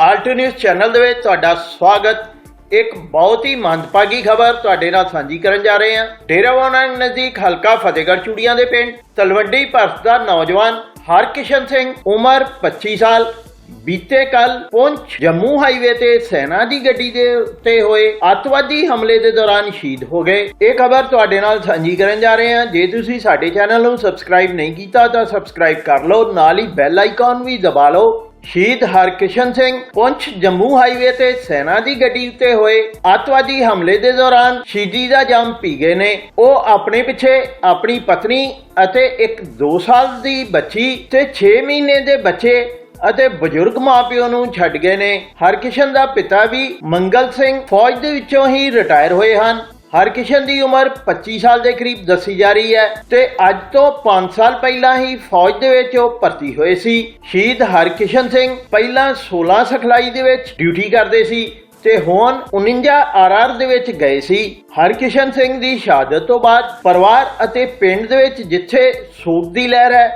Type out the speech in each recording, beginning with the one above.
Alto news channel ਦੇ ਵਿੱਚ ਤੁਹਾਡਾ ਸਵਾਗਤ। ਇੱਕ ਬਹੁਤ ਹੀ ਮੰਦਭਾਗੀ ਖਬਰ ਤੁਹਾਡੇ ਨਾਲ ਸਾਂਝੀ ਕਰਨ ਜਾ ਰਹੇ ਹਾਂ। ਡੇਰਾਵਾਨਾ ਨਜ਼ਦੀਕ ਹਲਕਾ ਫਤਿਹਗੜ੍ਹ ਚੂੜੀਆਂ ਦੇ ਪਿੰਡ, ਤਲਵੰਡੀ ਭਰਤ ਦਾ ਨੌਜਵਾਨ ਹਰਕਿਸ਼ਨ ਸਿੰਘ, ਉਮਰ 25 ਸਾਲ। ਬੀਤੇ ਕੱਲ ਪੁੰਛ ਜੰਮੂ ਹਾਈਵੇ ਤੇ ਸੈਨਾ ਦੀ ਗੱਡੀ ਦੇ ਉੱਤੇ ਹੋਏ ਅੱਤਵਾਦੀ ਹਮਲੇ ਦੇ ਦੌਰਾਨ ਸ਼ਹੀਦ ਹੋ ਗਏ। ਇਹ ਖਬਰ ਤੁਹਾਡੇ ਨਾਲ ਸਾਂਝੀ ਕਰਨ ਜਾ ਰਹੇ ਹਾਂ। ਜੇ ਤੁਸੀਂ ਸਾਡੇ ਚੈਨਲ ਨੂੰ ਸਬਸਕ੍ਰਾਈਬ ਨਹੀਂ ਕੀਤਾ ਤਾਂ ਸਬਸਕ੍ਰਾਈਬ ਕਰ ਲਓ, ਨਾਲ ਹੀ ਬੈਲ ਆਈਕਨ ਵੀ ਦਬਾ ਲਓ। ਸ਼ਹੀਦ ਹਰਕਿਸ਼ਨ ਸਿੰਘ ਪੁੰਛ ਜੰਮੂ ਹਾਈਵੇ ਤੇ ਸੈਨਾ ਦੀ ਗੱਡੀ ਉੱਤੇ ਹੋਏ ਅੱਤਵਾਦੀ ਹਮਲੇ ਦੇ ਦੌਰਾਨ ਸ਼ਹੀਦੀ ਦਾ ਜਾਮ ਪੀ ਗਏ ਨੇ। ਉਹ ਆਪਣੇ ਪਿੱਛੇ ਆਪਣੀ ਪਤਨੀ ਅਤੇ ਇੱਕ 2 ਸਾਲ ਦੀ ਬੱਚੀ ਤੇ 6 ਮਹੀਨੇ ਦੇ ਬੱਚੇ ਅਤੇ ਬਜ਼ੁਰਗ ਮਾਪਿਓ ਨੂੰ ਛੱਡ ਗਏ ਨੇ। ਹਰਕਿਸ਼ਨ ਦਾ ਪਿਤਾ ਵੀ ਮੰਗਲ ਸਿੰਘ ਫੌਜ ਦੇ ਵਿੱਚੋਂ ਹੀ ਰਿਟਾਇਰ ਹੋਏ ਹਨ। ਹਰਕਿਸ਼ਨ ਦੀ ਉਮਰ 25 ਸਾਲ ਦੇ ਕਰੀਬ ਦੱਸੀ ਜਾ ਰਹੀ ਹੈ ਤੇ ਅੱਜ ਤੋਂ 5 ਸਾਲ ਪਹਿਲਾਂ ਹੀ ਫੌਜ ਦੇ ਵਿੱਚ ਉਹ ਭਰਤੀ ਹੋਏ ਸੀ। ਸ਼ਹੀਦ ਹਰਕਿਸ਼ਨ ਸਿੰਘ ਪਹਿਲਾਂ 16 ਸਿਖਲਾਈ ਦੇ ਵਿੱਚ ਡਿਊਟੀ ਕਰਦੇ ਸੀ ਤੇ ਹੁਣ 49 ਆਰਆਰ ਦੇ ਵਿੱਚ ਗਏ ਸੀ। ਹਰਕਿਸ਼ਨ ਸਿੰਘ ਦੀ ਸ਼ਹਾਦਤ ਤੋਂ ਬਾਅਦ ਪਰਿਵਾਰ ਅਤੇ ਪਿੰਡ ਦੇ ਵਿੱਚ ਜਿੱਥੇ ਸੋਗ ਦੀ ਲਹਿਰ ਹੈ,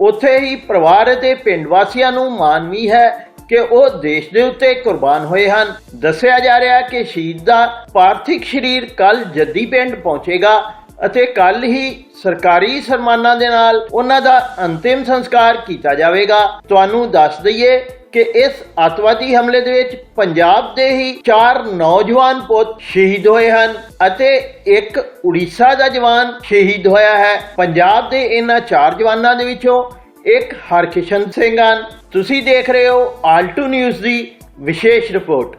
ਉੱਥੇ ਹੀ ਪਰਿਵਾਰ ਅਤੇ ਪਿੰਡ ਵਾਸੀਆਂ ਨੂੰ ਮਾਣ ਵੀ ਹੈ ਕਿ ਉਹ ਦੇਸ਼ ਦੇ ਉੱਤੇ ਕੁਰਬਾਨ ਹੋਏ ਹਨ। ਦੱਸਿਆ ਜਾ ਰਿਹਾ ਹੈ ਕਿ ਸ਼ਹੀਦ ਦਾ ਪਾਰਥਿਕ ਸਰੀਰ ਕੱਲ ਜੱਦੀ ਪਿੰਡ ਪਹੁੰਚੇਗਾ ਅਤੇ ਕੱਲ ਹੀ ਸਰਕਾਰੀ ਸਨਮਾਨਾਂ ਦੇ ਨਾਲ ਉਹਨਾਂ ਦਾ ਅੰਤਿਮ ਸੰਸਕਾਰ ਕੀਤਾ ਜਾਵੇਗਾ। ਤੁਹਾਨੂੰ ਦੱਸ ਦਈਏ ਕਿ ਇਸ ਅੱਤਵਾਦੀ ਹਮਲੇ ਦੇ ਵਿੱਚ ਪੰਜਾਬ ਦੇ ਹੀ ਚਾਰ ਨੌਜਵਾਨ ਪੁੱਤ ਸ਼ਹੀਦ ਹੋਏ ਹਨ ਅਤੇ ਇੱਕ ਉੜੀਸਾ ਦਾ ਜਵਾਨ ਸ਼ਹੀਦ ਹੋਇਆ ਹੈ। ਪੰਜਾਬ ਦੇ ਇਹਨਾਂ ਚਾਰ ਜਵਾਨਾਂ ਦੇ ਵਿੱਚੋਂ ਇੱਕ ਹਰਕਿਸ਼ਨ ਸਿੰਘ ਹਨ। ਤੁਸੀਂ ਦੇਖ ਰਹੇ ਹੋ ਆਲਟੂ ਨਿਊਜ਼ ਦੀ ਵਿਸ਼ੇਸ਼ ਰਿਪੋਰਟ।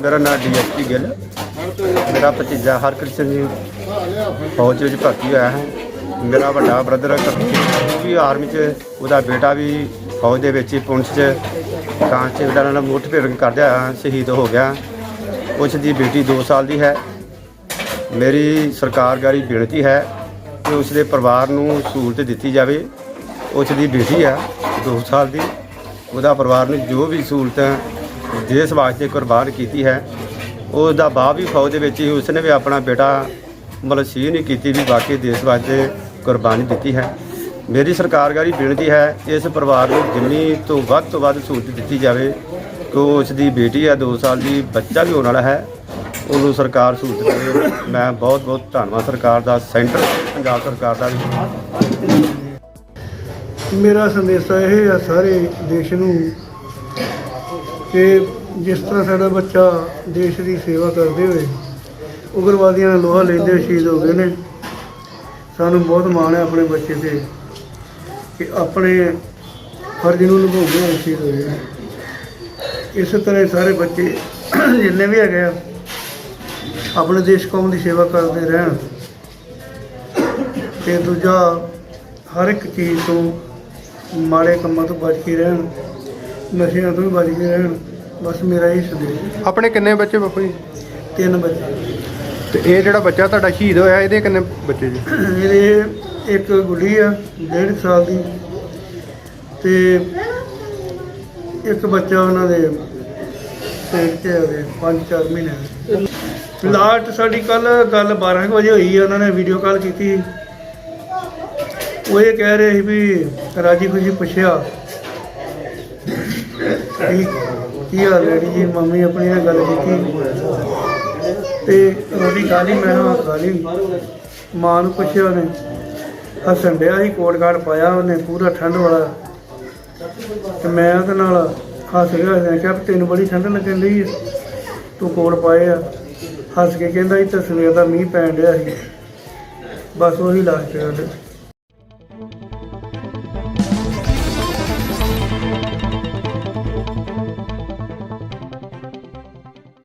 ਮੇਰਾ ਨਾਮ ਡੀਐਸਪੀ ਗਿੱਲ। ਮੇਰਾ ਭਤੀਜਾ ਹਰਕ੍ਰਿਸ਼ਨ ਜੀ ਫੌਜ ਵਿੱਚ ਭਰਤੀ ਹੋਇਆ ਹੈ। ਮੇਰਾ ਵੱਡਾ ਬ੍ਰਦਰ ਵੀ ਆਰਮੀ 'ਚ, ਉਹਦਾ ਬੇਟਾ ਵੀ ਫੌਜ ਦੇ ਵਿੱਚ ਹੀ ਪੁੰਛ 'ਚ ਕਾਂਸਟੇਬਲ ਨਾਲ ਮੁੱਠ ਮੁੱਠਭੇੜ ਕਰਦਿਆਂ ਸ਼ਹੀਦ ਹੋ ਗਿਆ। ਉਸ ਦੀ ਬੇਟੀ 2 ਸਾਲ ਦੀ ਹੈ। ਮੇਰੀ ਸਰਕਾਰਗਾਰੀ ਬੇਨਤੀ ਹੈ ਕਿ ਉਸ ਦੇ ਪਰਿਵਾਰ ਨੂੰ ਸਹੂਲਤ ਦਿੱਤੀ ਜਾਵੇ। ਉਸ ਦੀ ਬੇਟੀ ਆ 2 ਸਾਲ ਦੀ। ਉਹਦਾ ਪਰਿਵਾਰ ਨੇ ਜੋ ਵੀ ਸਹੂਲਤ ਦੇਸ਼ ਵਾਸਤੇ ਕੁਰਬਾਨ ਕੀਤੀ ਹੈ ਉਸ ਦਾ ਬਾਪ ਵੀ ਫੌਜ ਦੇ ਵਿੱਚ ਹੀ ਉਸਨੇ ਵੀ ਆਪਣਾ ਬੇਟਾ ਮਤਲਬ ਸੀ ਨਹੀਂ ਕੀਤੀ ਵੀ ਬਾਕੀ ਦੇਸ਼ ਵਾਸਤੇ ਕੁਰਬਾਨੀ ਦਿੱਤੀ ਹੈ। ਮੇਰੀ ਸਰਕਾਰਗਾਰੀ ਬੇਨਤੀ ਹੈ, ਇਸ ਪਰਿਵਾਰ ਨੂੰ ਜਿੰਨੀ ਤੋਂ ਵੱਧ ਤੋਂ ਵੱਧ ਸਹੂਲਤ ਦਿੱਤੀ ਜਾਵੇ, ਕਿ ਉਸ ਦੀ ਬੇਟੀ ਹੈ 2 ਸਾਲ ਦੀ, ਬੱਚਾ ਵੀ ਹੋਣ ਵਾਲਾ ਹੈ, ਉਹਨੂੰ ਸਰਕਾਰ ਸਹੂਲਤ ਦੇਵੇ। ਮੈਂ ਬਹੁਤ ਬਹੁਤ ਧੰਨਵਾਦ ਸਰਕਾਰ ਦਾ, ਸੈਂਟਰ, ਪੰਜਾਬ ਸਰਕਾਰ ਦਾ ਵੀ। ਮੇਰਾ ਸੰਦੇਸ਼ਾ ਇਹ ਆ ਸਾਰੇ ਦੇਸ਼ ਨੂੰ ਕਿ ਜਿਸ ਤਰ੍ਹਾਂ ਸਾਡਾ ਬੱਚਾ ਦੇਸ਼ ਦੀ ਸੇਵਾ ਕਰਦੇ ਹੋਏ ਉਗਰਵਾਦੀਆਂ ਦਾ ਲੋਹਾ ਲੈਂਦੇ ਸ਼ਹੀਦ ਹੋ ਗਏ ਨੇ, ਸਾਨੂੰ ਬਹੁਤ ਮਾਣ ਹੈ ਆਪਣੇ ਬੱਚੇ ਤੇ ਕਿ ਆਪਣੇ ਫਰਜ਼ ਨੂੰ ਨਿਭਾਉਂਦੇ ਹੋਏ ਸ਼ਹੀਦ ਹੋਏ ਨੇ ਇਸੇ ਤਰ੍ਹਾਂ ਸਾਰੇ ਬੱਚੇ ਜਿੰਨੇ ਵੀ ਹੈਗੇ ਆ, ਆਪਣੇ ਦੇਸ਼ ਕੌਮ ਦੀ ਸੇਵਾ ਕਰਦੇ ਰਹਿਣ ਤੇ ਦੂਜਾ ਹਰ ਇੱਕ ਚੀਜ਼ ਤੋਂ ਮਾੜੇ ਕੰਮਾਂ ਤੋਂ ਬਚ ਕੇ ਰਹਿਣ ਨਸ਼ਿਆਂ ਤੋਂ ਵੀ ਬਚ ਕੇ ਰਹਿਣ ਬਸ ਮੇਰਾ ਇਹ ਸੰਦੇਸ਼। ਆਪਣੇ ਕਿੰਨੇ ਬੱਚੇ ਬਾਪੂ ਜੀ? ਤਿੰਨ ਬੱਚੇ। ਤੇ ਇਹ ਜਿਹੜਾ ਬੱਚਾ ਤੁਹਾਡਾ ਸ਼ਹੀਦ ਹੋਇਆ ਇਹਦੇ ਕਿੰਨੇ ਬੱਚੇ ਜੀ? ਮੇਰੇ ਇੱਕ ਗੁੱਡੀ ਆ ਡੇਢ ਸਾਲ ਦੀ। ਤੇ ਇੱਕ ਬੱਚਾ ਉਹਨਾਂ ਦੇ ਪੇਟ ਤੇ ਹੋਵੇ 5-4 ਮਹੀਨੇ ਦਾ। ਲਾਸਟ ਸਾਡੀ ਕੱਲ ਗੱਲ 12 ਕੁ ਵਜੇ ਹੋਈ ਆ ਉਹਨਾਂ ਨੇ ਵੀਡੀਓ ਕਾਲ ਕੀਤੀ। ਉਹ ਇਹ ਕਹਿ ਰਹੇ ਸੀ ਵੀ ਰਾਜੀ ਖੁਸ਼ੀ ਪੁੱਛਿਆ ਵੀ ਕੀ ਹਾਲ ਹੈ ਜੀ, ਮੰਮੀ ਆਪਣੀ ਨਾਲ ਗੱਲ ਕੀਤੀ। ਤੇ ਰੋਟੀ ਖਾ ਲਈ, ਮੈਂ ਕਿਹਾ ਖਾ ਲਈ। ਮਾਂ ਨੂੰ ਪੁੱਛਿਆ ਉਹਨੇ, ਹੱਸਣ ਡਿਆ ਸੀ, ਕੋਟ ਕਾਟ ਪਾਇਆ ਉਹਨੇ, ਪੂਰਾ ਠੰਡ ਵਾਲਾ। ਤੇ ਮੈਂ ਉਹਦੇ ਨਾਲ ਹੱਸ ਰਿਹਾ ਮੈਂ ਕਿਹਾ, ਤੈਨੂੰ ਬੜੀ ਠੰਡ ਲੱਗਣ ਲਈ ਤੂੰ ਕੋਟ ਪਾਏ ਆ। ਹੱਸ ਕੇ ਕਹਿੰਦਾ ਇਹ ਤਾਂ ਸਵੇਰ ਦਾ ਮੀਂਹ ਪੈਣ ਡਿਆ ਸੀ। ਬਸ ਉਹੀ ਲਾਸਟ ਗੱਲ